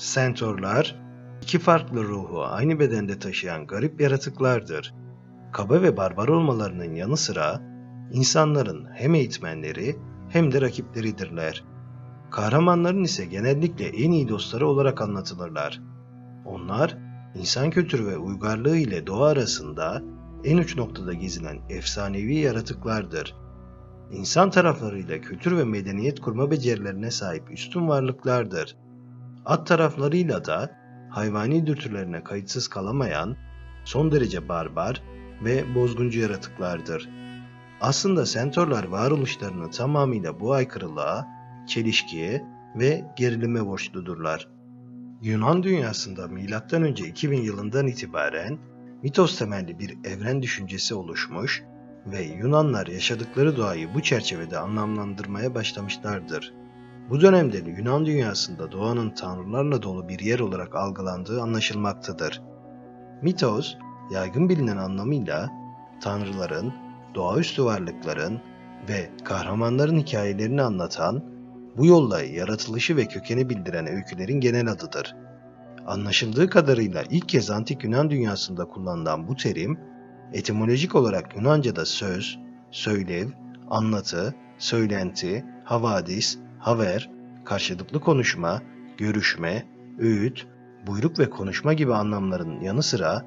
Sentorlar, iki farklı ruhu aynı bedende taşıyan garip yaratıklardır. Kaba ve barbar olmalarının yanı sıra insanların hem eğitmenleri hem de rakipleridirler. Kahramanların ise genellikle en iyi dostları olarak anlatılırlar. Onlar, insan kültürü ve uygarlığı ile doğa arasında en uç noktada gezinen efsanevi yaratıklardır. İnsan taraflarıyla kültür ve medeniyet kurma becerilerine sahip üstün varlıklardır. At taraflarıyla da hayvani dürtülerine kayıtsız kalamayan, son derece barbar ve bozguncu yaratıklardır. Aslında sentorlar varoluşlarını tamamıyla bu aykırılığa, çelişkiye ve gerilime borçludurlar. Yunan dünyasında M.Ö. 2000 yılından itibaren mitos temelli bir evren düşüncesi oluşmuş ve Yunanlar yaşadıkları doğayı bu çerçevede anlamlandırmaya başlamışlardır. Bu dönemde Yunan dünyasında doğanın tanrılarla dolu bir yer olarak algılandığı anlaşılmaktadır. Mitos, yaygın bilinen anlamıyla tanrıların, doğaüstü varlıkların ve kahramanların hikayelerini anlatan, bu yolla yaratılışı ve kökeni bildiren öykülerin genel adıdır. Anlaşıldığı kadarıyla ilk kez antik Yunan dünyasında kullanılan bu terim, etimolojik olarak Yunanca'da söz, söylev, anlatı, söylenti, havadis, haber, karşılıklı konuşma, görüşme, öğüt, buyruk ve konuşma gibi anlamların yanı sıra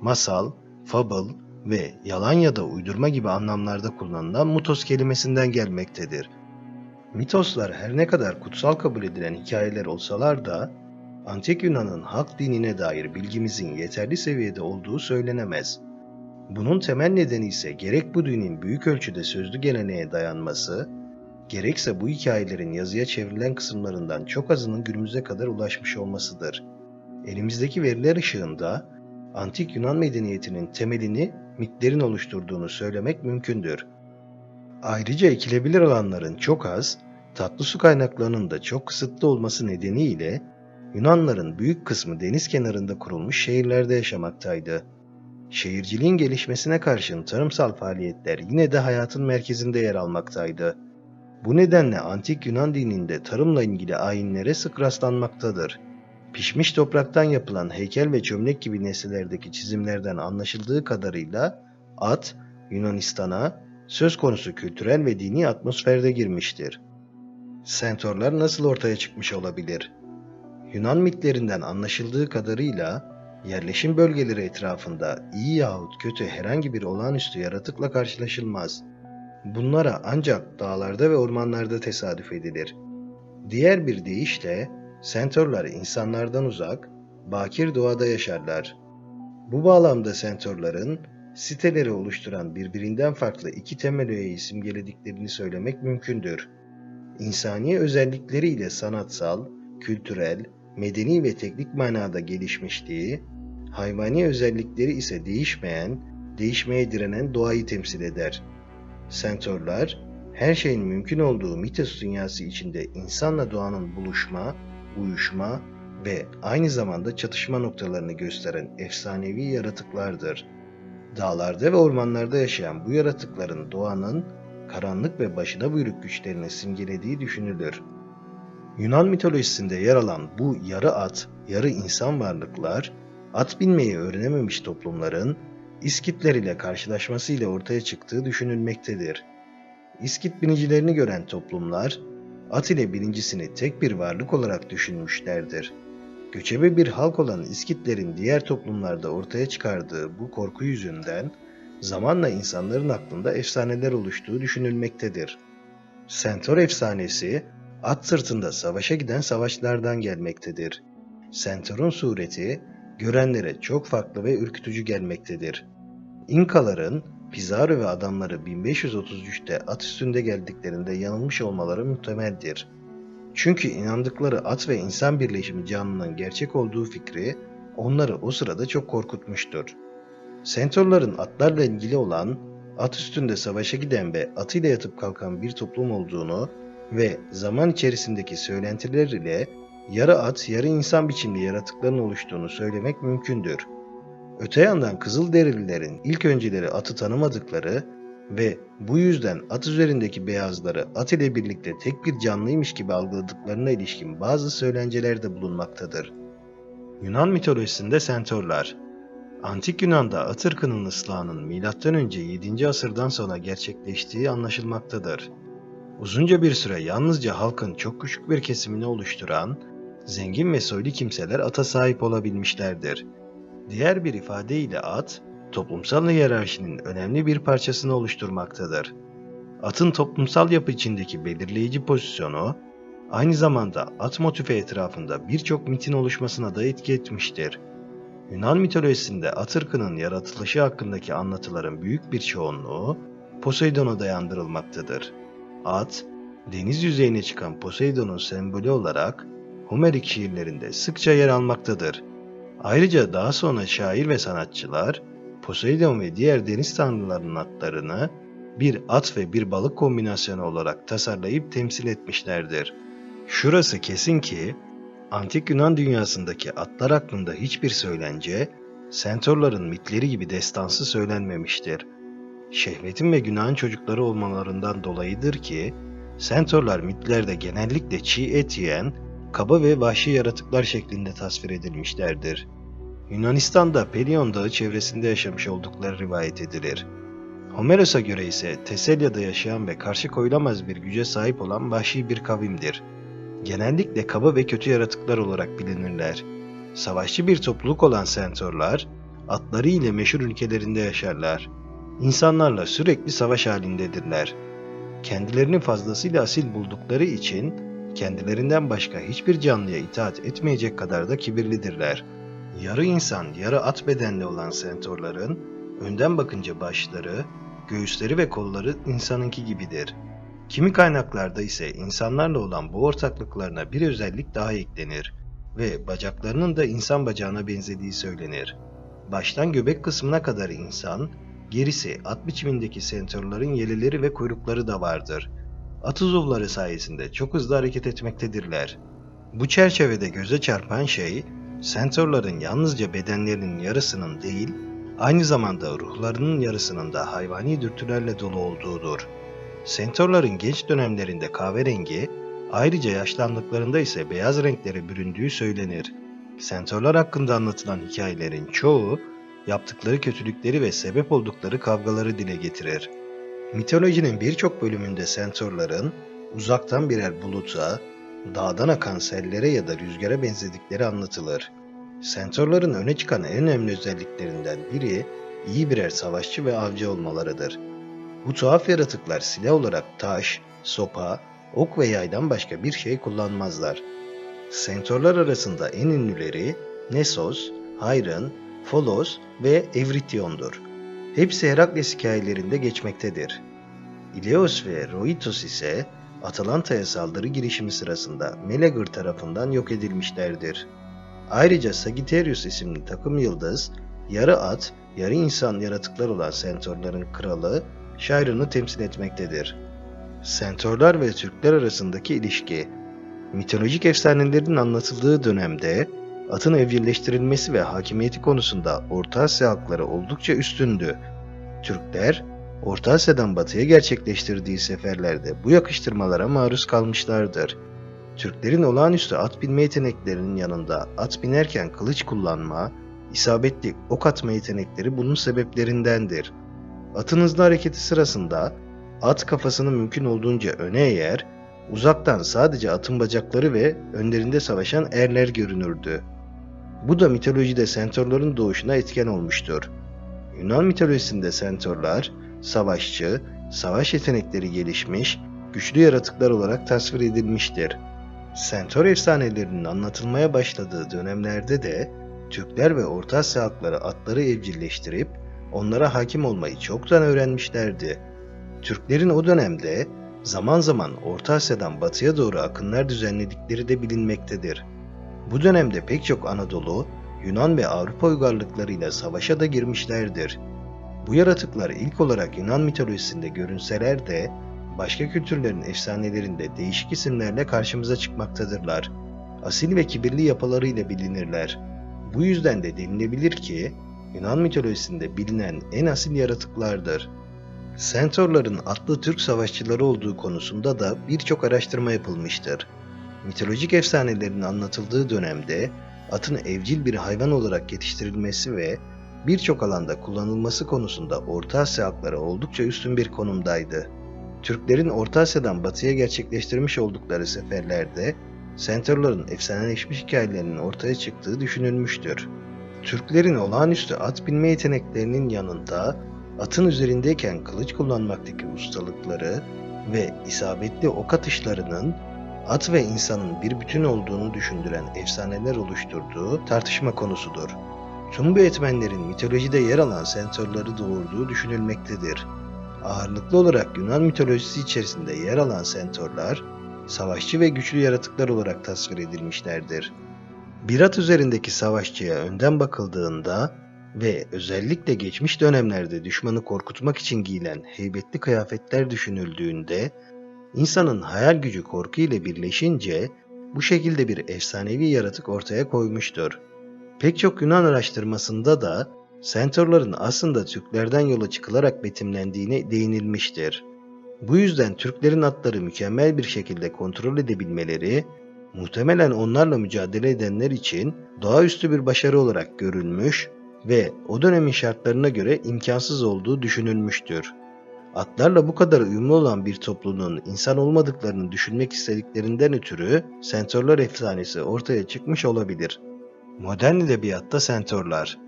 masal, fable ve yalan ya da uydurma gibi anlamlarda kullanılan mutos kelimesinden gelmektedir. Mitoslar her ne kadar kutsal kabul edilen hikayeler olsalar da Antik Yunan'ın halk dinine dair bilgimizin yeterli seviyede olduğu söylenemez. Bunun temel nedeni ise gerek bu dinin büyük ölçüde sözlü geleneğe dayanması, gerekse bu hikayelerin yazıya çevrilen kısımlarından çok azının günümüze kadar ulaşmış olmasıdır. Elimizdeki veriler ışığında antik Yunan medeniyetinin temelini mitlerin oluşturduğunu söylemek mümkündür. Ayrıca ekilebilir alanların çok az, tatlı su kaynaklarının da çok kısıtlı olması nedeniyle Yunanların büyük kısmı deniz kenarında kurulmuş şehirlerde yaşamaktaydı. Şehirciliğin gelişmesine karşın tarımsal faaliyetler yine de hayatın merkezinde yer almaktaydı. Bu nedenle antik Yunan dininde tarımla ilgili ayinlere sık rastlanmaktadır. Pişmiş topraktan yapılan heykel ve çömlek gibi nesnelerdeki çizimlerden anlaşıldığı kadarıyla at, Yunanistan'a söz konusu kültürel ve dini atmosferde girmiştir. Sentorlar nasıl ortaya çıkmış olabilir? Yunan mitlerinden anlaşıldığı kadarıyla yerleşim bölgeleri etrafında iyi yahut kötü herhangi bir olağanüstü yaratıkla karşılaşılmaz. Bunlara ancak dağlarda ve ormanlarda tesadüf edilir. Diğer bir deyişle sentorlar insanlardan uzak, bakir doğada yaşarlar. Bu bağlamda sentorların siteleri oluşturan birbirinden farklı iki temel öğeyi simgelediklerini söylemek mümkündür. İnsani özellikleriyle sanatsal, kültürel, medeni ve teknik manada gelişmişliği, hayvani özellikleri ise değişmeyen, değişmeye direnen doğayı temsil eder. Sentorlar, her şeyin mümkün olduğu mitos dünyası içinde insanla doğanın buluşma, uyuşma ve aynı zamanda çatışma noktalarını gösteren efsanevi yaratıklardır. Dağlarda ve ormanlarda yaşayan bu yaratıkların doğanın karanlık ve başına buyruk güçlerini simgelediği düşünülür. Yunan mitolojisinde yer alan bu yarı at, yarı insan varlıklar, at binmeyi öğrenememiş toplumların İskitler ile karşılaşmasıyla ortaya çıktığı düşünülmektedir. İskit binicilerini gören toplumlar, at ile birincisini tek bir varlık olarak düşünmüşlerdir. Göçebe bir halk olan İskitlerin diğer toplumlarda ortaya çıkardığı bu korku yüzünden zamanla insanların aklında efsaneler oluştuğu düşünülmektedir. Sentor efsanesi, at sırtında savaşa giden savaşlardan gelmektedir. Sentor'un sureti, görenlere çok farklı ve ürkütücü gelmektedir. İnkaların Pizarro ve adamları 1533'te at üstünde geldiklerinde yanılmış olmaları muhtemeldir. Çünkü inandıkları at ve insan birleşimi canlının gerçek olduğu fikri onları o sırada çok korkutmuştur. Sentorların atlarla ilgili olan, at üstünde savaşa giden ve atıyla yatıp kalkan bir toplum olduğunu ve zaman içerisindeki söylentiler ile yarı at, yarı insan biçimli yaratıkların oluştuğunu söylemek mümkündür. Öte yandan Kızılderililerin ilk önceleri atı tanımadıkları ve bu yüzden at üzerindeki beyazları at ile birlikte tek bir canlıymış gibi algıladıklarına ilişkin bazı söylenceler de bulunmaktadır. Yunan mitolojisinde sentorlar Antik Yunan'da at ırkının ıslahının M.Ö. 7. asırdan sonra gerçekleştiği anlaşılmaktadır. Uzunca bir süre yalnızca halkın çok küçük bir kesimini oluşturan, zengin ve soylu kimseler ata sahip olabilmişlerdir. Diğer bir ifadeyle at, toplumsal hiyerarşinin önemli bir parçasını oluşturmaktadır. Atın toplumsal yapı içindeki belirleyici pozisyonu, aynı zamanda at motifi etrafında birçok mitin oluşmasına da etki etmiştir. Yunan mitolojisinde at ırkının yaratılışı hakkındaki anlatıların büyük bir çoğunluğu Poseidon'a dayandırılmaktadır. At, deniz yüzeyine çıkan Poseidon'un sembolü olarak Homerik şiirlerinde sıkça yer almaktadır. Ayrıca daha sonra şair ve sanatçılar Poseidon ve diğer deniz tanrılarının atlarını bir at ve bir balık kombinasyonu olarak tasarlayıp temsil etmişlerdir. Şurası kesin ki Antik Yunan dünyasındaki atlar hakkında hiçbir söylence, sentorların mitleri gibi destansı söylenmemiştir. Şehvetin ve günahın çocukları olmalarından dolayıdır ki, sentorlar mitlerde genellikle çiğ et yiyen, kaba ve vahşi yaratıklar şeklinde tasvir edilmişlerdir. Yunanistan'da Pelion Dağı çevresinde yaşamış oldukları rivayet edilir. Homeros'a göre ise Teselya'da yaşayan ve karşı koyulamaz bir güce sahip olan vahşi bir kavimdir. Genellikle kaba ve kötü yaratıklar olarak bilinirler. Savaşçı bir topluluk olan sentorlar, atları ile meşhur ülkelerinde yaşarlar. İnsanlarla sürekli savaş halindedirler. Kendilerini fazlasıyla asil buldukları için kendilerinden başka hiçbir canlıya itaat etmeyecek kadar da kibirlidirler. Yarı insan, yarı at bedenli olan sentorların önden bakınca başları, göğüsleri ve kolları insanınki gibidir. Kimi kaynaklarda ise insanlarla olan bu ortaklıklarına bir özellik daha eklenir ve bacaklarının da insan bacağına benzediği söylenir. Baştan göbek kısmına kadar insan, gerisi at biçimindeki sentorların yeleleri ve kuyrukları da vardır. At uzuvları sayesinde çok hızlı hareket etmektedirler. Bu çerçevede göze çarpan şey, sentorların yalnızca bedenlerinin yarısının değil, aynı zamanda ruhlarının yarısının da hayvani dürtülerle dolu olduğudur. Sentorların genç dönemlerinde kahverengi, ayrıca yaşlandıklarında ise beyaz renklere büründüğü söylenir. Sentorlar hakkında anlatılan hikayelerin çoğu, yaptıkları kötülükleri ve sebep oldukları kavgaları dile getirir. Mitolojinin birçok bölümünde sentorların uzaktan birer buluta, dağdan akan sellere ya da rüzgara benzedikleri anlatılır. Sentorların öne çıkan en önemli özelliklerinden biri iyi birer savaşçı ve avcı olmalarıdır. Bu tuhaf yaratıklar silah olarak taş, sopa, ok ve yaydan başka bir şey kullanmazlar. Sentorlar arasında en ünlüleri Nessos, Hyron, Folos ve Evrityon'dur. Hepsi Herakles hikayelerinde geçmektedir. Ileos ve Rhoitos ise Atalanta'ya saldırı girişimi sırasında Meleagr tarafından yok edilmişlerdir. Ayrıca Sagittarius isimli takım yıldız, yarı at, yarı insan yaratıklar olan Sentorların kralı Chiron'u temsil etmektedir. Sentorlar ve Türkler arasındaki ilişki Mitolojik efsanelerin anlatıldığı dönemde atın evcilleştirilmesi ve hakimiyeti konusunda Orta Asya halkları oldukça üstündü. Türkler, Orta Asya'dan batıya gerçekleştirdiği seferlerde bu yakıştırmalara maruz kalmışlardır. Türklerin olağanüstü at binme yeteneklerinin yanında at binerken kılıç kullanma, isabetli ok atma yetenekleri bunun sebeplerindendir. Atın hızlı hareketi sırasında at kafasını mümkün olduğunca öne eğer, uzaktan sadece atın bacakları ve önlerinde savaşan erler görünürdü. Bu da mitolojide sentorların doğuşuna etken olmuştur. Yunan mitolojisinde sentorlar, savaşçı, savaş yetenekleri gelişmiş, güçlü yaratıklar olarak tasvir edilmiştir. Sentor efsanelerinin anlatılmaya başladığı dönemlerde de Türkler ve Orta Asya halkları atları evcilleştirip onlara hakim olmayı çoktan öğrenmişlerdi. Türklerin o dönemde zaman zaman Orta Asya'dan batıya doğru akınlar düzenledikleri de bilinmektedir. Bu dönemde pek çok Anadolu, Yunan ve Avrupa uygarlıklarıyla savaşa da girmişlerdir. Bu yaratıklar ilk olarak Yunan mitolojisinde görünseler de başka kültürlerin efsanelerinde değişik isimlerle karşımıza çıkmaktadırlar. Asil ve kibirli yapılarıyla bilinirler. Bu yüzden de denilebilir ki Yunan mitolojisinde bilinen en asil yaratıklardır. Centaurların atlı Türk savaşçıları olduğu konusunda da birçok araştırma yapılmıştır. Mitolojik efsanelerin anlatıldığı dönemde atın evcil bir hayvan olarak yetiştirilmesi ve birçok alanda kullanılması konusunda Orta Asya halkları oldukça üstün bir konumdaydı. Türklerin Orta Asya'dan batıya gerçekleştirmiş oldukları seferlerde Centaurların efsaneleşmiş hikayelerinin ortaya çıktığı düşünülmüştür. Türklerin olağanüstü at binme yeteneklerinin yanında atın üzerindeyken kılıç kullanmaktaki ustalıkları ve isabetli ok atışlarının at ve insanın bir bütün olduğunu düşündüren efsaneler oluşturduğu tartışma konusudur. Tüm bu etmenlerin mitolojide yer alan centaurları doğurduğu düşünülmektedir. Ağırlıklı olarak Yunan mitolojisi içerisinde yer alan centaurlar, savaşçı ve güçlü yaratıklar olarak tasvir edilmişlerdir. Bir at üzerindeki savaşçıya önden bakıldığında ve özellikle geçmiş dönemlerde düşmanı korkutmak için giyilen heybetli kıyafetler düşünüldüğünde, insanın hayal gücü korku ile birleşince bu şekilde bir efsanevi yaratık ortaya koymuştur. Pek çok Yunan araştırmasında da Centaurların aslında Türklerden yola çıkılarak betimlendiğine değinilmiştir. Bu yüzden Türklerin atları mükemmel bir şekilde kontrol edebilmeleri, muhtemelen onlarla mücadele edenler için doğaüstü bir başarı olarak görülmüş ve o dönemin şartlarına göre imkansız olduğu düşünülmüştür. Atlarla bu kadar uyumlu olan bir topluluğun insan olmadıklarını düşünmek istediklerinden ötürü Centaurlar efsanesi ortaya çıkmış olabilir. Modern edebiyatta Centaurlar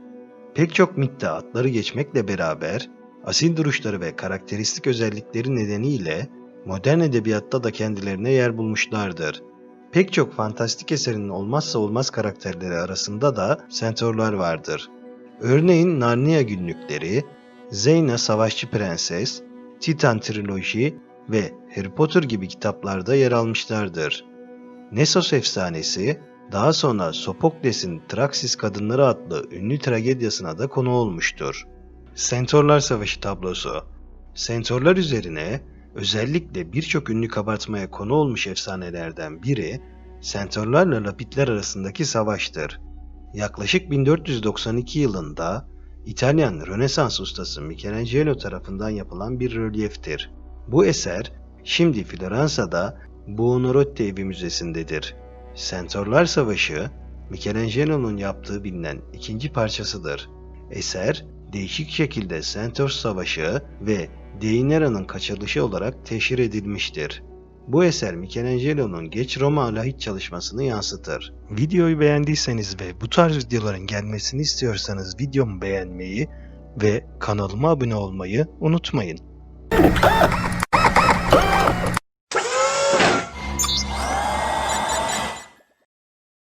Pek çok mitte atları geçmekle beraber asil duruşları ve karakteristik özellikleri nedeniyle modern edebiyatta da kendilerine yer bulmuşlardır. Pek çok fantastik eserinin olmazsa olmaz karakterleri arasında da Centaurlar vardır. Örneğin Narnia günlükleri, Zeyna Savaşçı Prenses, Titan Triloji ve Harry Potter gibi kitaplarda yer almışlardır. Nessos efsanesi, daha sonra Sopokles'in Traksis Kadınları adlı ünlü tragedyasına da konu olmuştur. Centaurlar Savaşı tablosu Centaurlar üzerine özellikle birçok ünlü kabartmaya konu olmuş efsanelerden biri Centaurlarla Lapitler arasındaki savaştır. Yaklaşık 1492 yılında İtalyan Rönesans ustası Michelangelo tarafından yapılan bir rölyeftir. Bu eser şimdi Floransa'da Buonarroti Evi Müzesi'ndedir. Centaurlar Savaşı, Michelangelo'nun yaptığı bilinen ikinci parçasıdır. Eser, değişik şekilde Centaur Savaşı ve Deinera'nın kaçırılışı olarak teşhir edilmiştir. Bu eser Michelangelo'nun geç Roma lahit çalışmasını yansıtır. Videoyu beğendiyseniz ve bu tarz videoların gelmesini istiyorsanız videomu beğenmeyi ve kanalıma abone olmayı unutmayın.